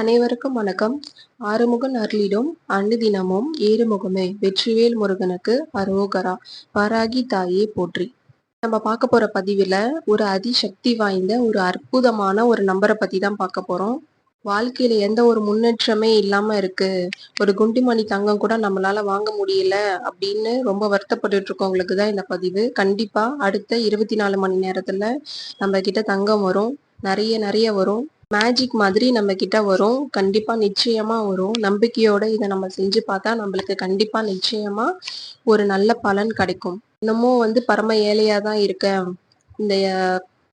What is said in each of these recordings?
அனைவருக்கும் வணக்கம். ஆறுமுகன் அருளிடும் அனுதினமும் ஏறுமுகமே. வெற்றிவேல் முருகனுக்கு அரோகரா பராகி தாயே போற்றி. நம்ம பார்க்க போற பதிவுல ஒரு அதிசக்தி வாய்ந்த ஒரு அற்புதமான ஒரு நம்பரை பத்தி தான் பார்க்க போறோம். வாழ்க்கையில எந்த ஒரு முன்னேற்றமே இல்லாம இருக்கு. ஒரு குண்டிமணி தங்கம் கூட நம்மளால வாங்க முடியல அப்படின்னு ரொம்ப வருத்தப்பட்டு இருக்கவங்களுக்கு தான் இந்த பதிவு. கண்டிப்பா அடுத்த இருபத்தி நாலு மணி நேரத்துல நம்ம கிட்ட தங்கம் வரும். நிறைய நிறைய வரும். மேஜிக் மாதிரி நம்ம கிட்ட வரும். கண்டிப்பா நிச்சயமா வரும். நம்பிக்கையோட இதை நம்ம செஞ்சு பார்த்தா நம்மளுக்கு கண்டிப்பா நிச்சயமா ஒரு நல்ல பலன் கிடைக்கும். இன்னமும் வந்து பரம ஏழையா தான் இருக்கேன். இந்த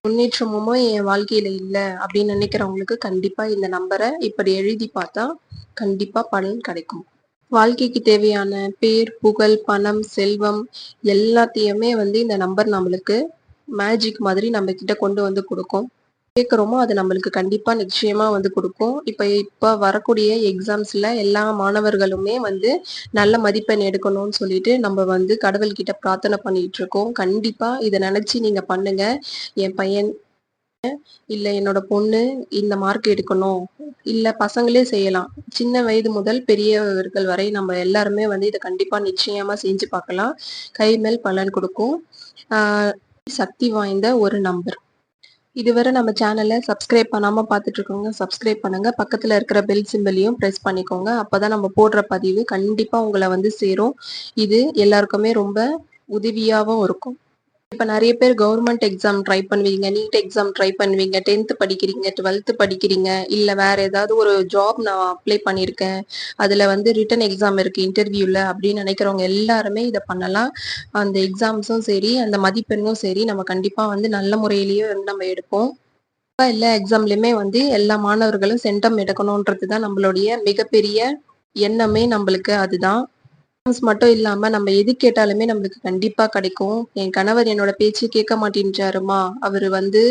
முன்னேற்றமும் என் வாழ்க்கையில இல்லை அப்படின்னு நினைக்கிறவங்களுக்கு கண்டிப்பா இந்த நம்பரை இப்படி எழுதி பார்த்தா கண்டிப்பா பலன் கிடைக்கும். வாழ்க்கைக்கு தேவையான பேர் புகழ் பணம் செல்வம் எல்லாத்தையுமே வந்து இந்த நம்பர் நம்மளுக்கு மேஜிக் மாதிரி நம்ம கிட்ட கொண்டு வந்து கொடுக்கும். கேட்குறோமோ அது நம்மளுக்கு கண்டிப்பாக நிச்சயமாக வந்து கொடுக்கும். இப்போ இப்போ வரக்கூடிய எக்ஸாம்ஸில் எல்லா மாணவர்களுமே வந்து நல்ல மதிப்பெண் எடுக்கணும்னு சொல்லிட்டு நம்ம வந்து கடவுள்கிட்ட பிரார்த்தனை பண்ணிட்டு இருக்கோம். கண்டிப்பாக இதை நினச்சி நீங்கள் பண்ணுங்க. என் பையன் இல்ல என்னோட பொண்ணு இந்த மார்க் எடுக்கணும். இல்ல பசங்களே செய்யலாம். சின்ன வயது முதல் பெரியவர்கள் வரை நம்ம எல்லாருமே வந்து இதை கண்டிப்பா நிச்சயமா செஞ்சு பார்க்கலாம். கை மேல் பலன் கொடுக்கும். சக்தி வாய்ந்த ஒரு நம்பர். இதுவரை நம்ம சேனலை சப்ஸ்கிரைப் பண்ணாமல் பார்த்துட்டு இருக்கோங்க சப்ஸ்கிரைப் பண்ணுங்க. பக்கத்தில் இருக்கிற பெல் சிம்பிளையும் ப்ரெஸ் பண்ணிக்கோங்க. அப்போ தான் நம்ம போடுற பதிவு கண்டிப்பாக உங்களை வந்து சேரும். இது எல்லாருக்குமே ரொம்ப உதவியாகவும் இருக்கும். இப்போ நிறைய பேர் கவர்மெண்ட் எக்ஸாம் ட்ரை பண்ணுவீங்க நீட் எக்ஸாம் ட்ரை பண்ணுவீங்க டென்த்து படிக்கிறீங்க டுவெல்த்து படிக்கிறீங்க இல்லை வேற ஏதாவது ஒரு ஜாப் நான் அப்ளை பண்ணியிருக்கேன் அதில் வந்து ரிட்டன் எக்ஸாம் இருக்கு இன்டர்வியூவில் அப்படின்னு நினைக்கிறவங்க எல்லாருமே இதை பண்ணலாம். அந்த எக்ஸாம்ஸும் சரி அந்த மதிப்பெண்ணும் சரி நம்ம கண்டிப்பாக வந்து நல்ல முறையிலேயே வந்து நம்ம எடுப்போம். இப்போ எல்லா எக்ஸாம்லையுமே வந்து எல்லா மாணவர்களும் சென்டம் எடுக்கணுன்றது தான் நம்மளுடைய மிகப்பெரிய எண்ணமே நம்மளுக்கு அதுதான். மட்டும் இல்லாம நம்ம எது கேட்டாலுமே நம்மளுக்கு கண்டிப்பா கிடைக்கும். என் கணவர் என்னோட பேச்சு கேட்க மாட்டேன்றாருமா? அவரு வந்து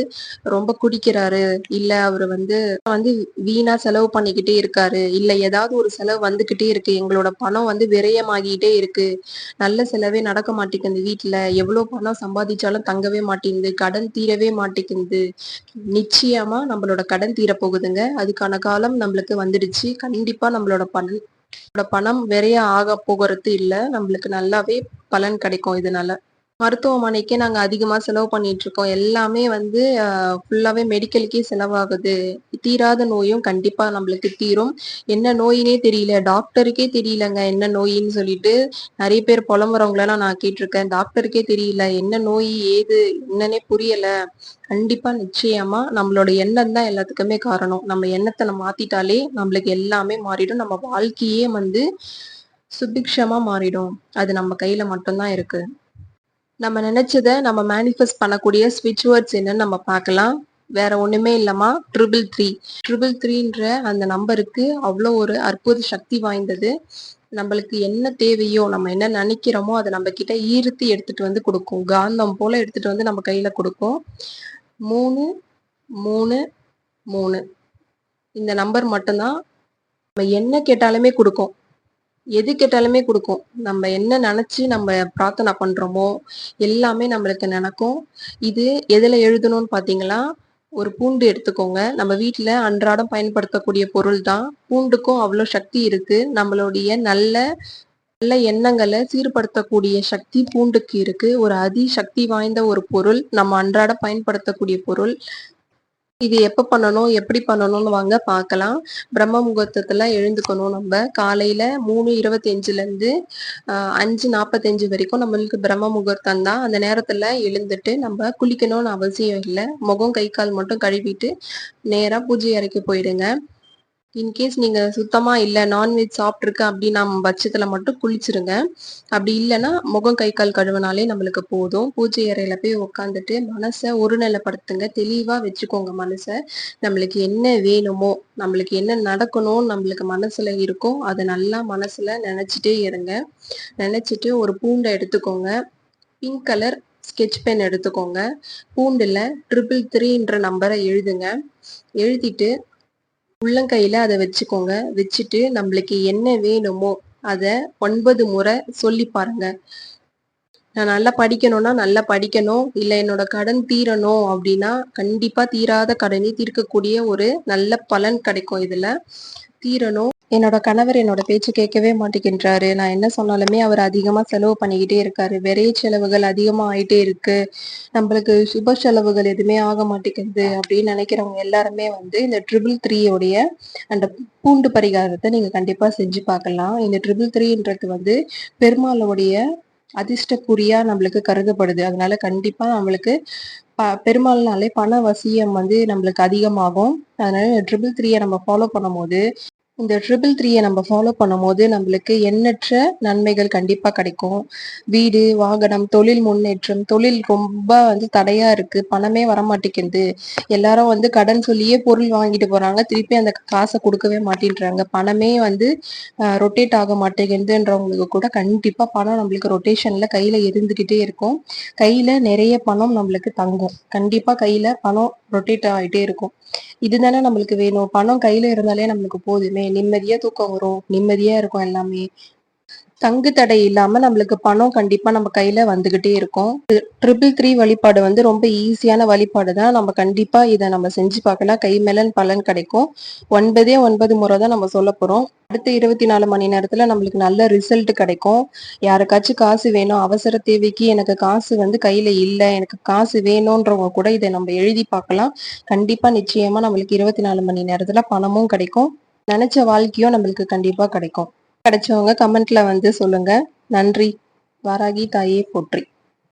ரொம்ப குடிக்கிறாரு. இல்ல அவரு வந்து வந்து வீணா செலவு பண்ணிக்கிட்டே இருக்காரு. இல்ல ஏதாவது ஒரு செலவு வந்துகிட்டே இருக்கு. எங்களோட பணம் வந்து விரயமாகிட்டே இருக்கு. நல்ல செலவே நடக்க மாட்டேங்குது வீட்டுல எவ்வளவு பணம் சம்பாதிச்சாலும் தங்கவே மாட்டேங்குது. கடன் தீரவே மாட்டேங்குது. நிச்சயமா நம்மளோட கடன் தீர போகுதுங்க அதுக்கான காலம் நம்மளுக்கு வந்துடுச்சு. கண்டிப்பா நம்மளோட பணம் பணம் விரைய ஆக போகிறது இல்லை. நம்மளுக்கு நல்லாவே பலன் கிடைக்கும் இதனால. மருத்துவமனைக்கே நாங்க அதிகமா செலவு பண்ணிட்டு இருக்கோம் எல்லாமே வந்து ஃபுல்லாவே மெடிக்கலுக்கே செலவாகுது. தீராத நோயும் கண்டிப்பா நம்மளுக்கு தீரும். என்ன நோயினே தெரியல. டாக்டருக்கே தெரியலங்க. என்ன நோயின்னு சொல்லிட்டு நிறைய பேர் புலம்புறவங்களெல்லாம் நான் கேட்டிருக்கேன். டாக்டருக்கே தெரியல. என்ன நோய் ஏது என்னன்னே புரியல. கண்டிப்பா நிச்சயமா நம்மளோட எண்ணம் தான் எல்லாத்துக்குமே காரணம். நம்ம எண்ணத்தை நம்ம மாத்திட்டாலே நம்மளுக்கு எல்லாமே மாறிடும். நம்ம வாழ்க்கையே வந்து சுபிக்ஷமா மாறிடும். அது நம்ம கையில மட்டும்தான் இருக்கு. நம்ம நினைச்சத நம்ம மேனிஃபெஸ்ட் பண்ணக்கூடிய ஸ்விட்ச் வேர்ட்ஸ் என்னன்னு நம்ம பார்க்கலாம். வேற ஒண்ணுமே இல்லமா ட்ரிபிள் த்ரீ ட்ரிபிள் த்ரீன்ற அந்த நம்பருக்கு அவ்வளோ ஒரு அற்புத சக்தி வாய்ந்தது. நம்மளுக்கு என்ன தேவையோ நம்ம என்ன நினைக்கிறோமோ அதை நம்ம கிட்ட ஈர்த்து எடுத்துட்டு வந்து கொடுக்கும். காந்தம் போல எடுத்துட்டு வந்து நம்ம கையில கொடுக்கும். மூணு மூணு மூணு. இந்த நம்பர் மட்டும்தான். நம்ம என்ன கேட்டாலுமே கொடுக்கும். எது கேட்டாலுமே கொடுக்கும். நம்ம என்ன நினைச்சு நம்ம பிரார்த்தனை பண்றோமோ எல்லாமே நம்மளுக்கு நினைக்கும். இது எதுல எழுதணும்னு பாத்தீங்களா? ஒரு பூண்டு எடுத்துக்கோங்க. நம்ம வீட்டுல அன்றாடம் பயன்படுத்தக்கூடிய பொருள் தான் பூண்டுக்கும் அவ்வளோ சக்தி இருக்கு. நம்மளுடைய நல்ல நல்ல எண்ணங்களை சீர்படுத்தக்கூடிய சக்தி பூண்டுக்கு இருக்கு. ஒரு அதி சக்தி வாய்ந்த ஒரு பொருள். நம்ம அன்றாட பயன்படுத்தக்கூடிய பொருள். இது எப்போ பண்ணணும் எப்படி பண்ணணும்னு வாங்க பார்க்கலாம் பிரம்ம முகூர்த்தத்தில் எழுந்துக்கணும் நம்ம. காலையில் மூணு இருபத்தி அஞ்சு நாற்பத்தஞ்சு வரைக்கும் நம்மளுக்கு பிரம்ம முகூர்த்தம் தான். அந்த நேரத்தில் எழுந்துட்டு நம்ம குளிக்கணும்னு அவசியம் இல்லை. முகம் கை கால் மட்டும் கழுவிட்டு நேராக பூஜை அறைக்கு போயிடுங்க. இன்கேஸ் நீங்கள் சுத்தமாக இல்லை நான்வெஜ் சாப்பிட்ருக்கு அப்படின்னு நம்ம பட்சத்தில் மட்டும் குளிச்சிருங்க. அப்படி இல்லைன்னா முகம் கை கால் கழுவினாலே நம்மளுக்கு போதும். பூஜை அறையில் போய் உட்காந்துட்டு மனசை ஒருநிலைப்படுத்துங்க தெளிவாக வச்சுக்கோங்க மனசை. நம்மளுக்கு என்ன வேணுமோ நம்மளுக்கு என்ன நடக்கணும் நம்மளுக்கு மனசில் இருக்கோ அதை நல்லா மனசில் நினச்சிட்டே இருங்க. நினச்சிட்டு ஒரு பூண்டை எடுத்துக்கோங்க. பிங்க் கலர் ஸ்கெட்ச் பென் எடுத்துக்கோங்க. பூண்டில் ட்ரிபிள் த்ரீன்ற நம்பரை எழுதுங்க. எழுதிட்டு உள்ளங்கையில் அதை வச்சுக்கோங்க. வச்சுட்டு நம்மளுக்கு என்ன வேணுமோ அதை ஒன்பது முறை சொல்லி பாருங்க. நான் நல்லா படிக்கணும்னா நல்லா படிக்கணும். இல்லை என்னோட கடன் தீரணும் அப்படின்னா கண்டிப்பாக தீராத கடனை தீர்க்கக்கூடிய ஒரு நல்ல பலன் கிடைக்கும் இதில். தீரணும். என்னோட கணவர் என்னோட பேச்சு கேட்கவே மாட்டேங்கின்றாரு. நான் என்ன சொன்னாலுமே அவர் அதிகமா செலவு பண்ணிக்கிட்டே இருக்காரு. விரைய செலவுகள் அதிகமா ஆயிட்டே இருக்கு. நம்மளுக்கு சுப செலவுகள் எதுவுமே ஆக மாட்டேங்குது அப்படின்னு நினைக்கிறவங்க எல்லாருமே வந்து இந்த ட்ரிபிள் த்ரீயோடைய அந்த பூண்டு பரிகாரத்தை நீங்க கண்டிப்பா செஞ்சு பார்க்கலாம். இந்த ட்ரிபிள் த்ரீன்றது வந்து பெருமாளோடைய அதிர்ஷ்டக்குறியா நம்மளுக்கு கருதப்படுது. அதனால கண்டிப்பா நம்மளுக்கு ப பெருமாள்னாலே பண வசியம் வந்து நம்மளுக்கு அதிகமாகும். அதனால ட்ரிபிள் த்ரீயை நம்ம ஃபாலோ பண்ணும்போது இந்த ட்ரிபிள் த்ரீயை நம்ம ஃபாலோ பண்ணும்போது நம்மளுக்கு எண்ணற்ற நன்மைகள் கண்டிப்பாக கிடைக்கும். வீடு, வாகனம், தொழில் முன்னேற்றம், தொழில் ரொம்ப வந்து தடையாக இருக்குது பணமே வரமாட்டேங்குது. எல்லாரும் வந்து கடன் சொல்லியே பொருள் வாங்கிட்டு போகிறாங்க திருப்பி அந்த காசை கொடுக்கவே மாட்டேன்றாங்க. பணமே வந்து ரொட்டேட் ஆக மாட்டேங்குதுன்றவங்களுக்கு கூட கண்டிப்பாக பணம் நம்மளுக்கு ரொட்டேஷனில் கையில் இருந்துக்கிட்டே இருக்கும். கையில் நிறைய பணம் நம்மளுக்கு தங்கும். கண்டிப்பாக கையில் பணம் ரொட்டேட் ஆகிட்டே இருக்கும். இதுதானே நம்மளுக்கு வேணும். பணம் கையில் இருந்தாலே நம்மளுக்கு போதுமே. நிம்மதியா தூக்கம் வரும். நிம்மதியா இருக்கும் எல்லாமே. தங்கு தடை இல்லாம நம்மளுக்கு பணம் கண்டிப்பா நம்ம கையில வந்துகிட்டே இருக்கும். ட்ரிபிள் த்ரீ வழிபாடு வந்து ரொம்ப ஈஸியான வழிபாடு தான். நம்ம கண்டிப்பா இதை நம்ம செஞ்சு பார்க்கலாம். கை மேலன் பலன் கிடைக்கும். 9ஏ 9 முறை தான் நம்ம சொல்ல போறோம். அடுத்த 24 மணி நேரத்துல நம்மளுக்கு நல்ல ரிசல்ட் கிடைக்கும். யாருக்காச்சும் காசு வேணும், அவசர தேவைக்கு எனக்கு காசு வந்து கையில இல்லை எனக்கு காசு வேணுன்றவங்க கூட இதை நம்ம எழுதி பார்க்கலாம். கண்டிப்பா நிச்சயமா நம்மளுக்கு 24 மணி நேரத்துல பணமும் கிடைக்கும். நினைச்ச வாழ்க்கையும் நம்மளுக்கு கண்டிப்பா கிடைக்கும். கிடைச்சவங்க கமெண்ட்ல வந்து சொல்லுங்க. நன்றி. வாராகி தாயே போற்றி.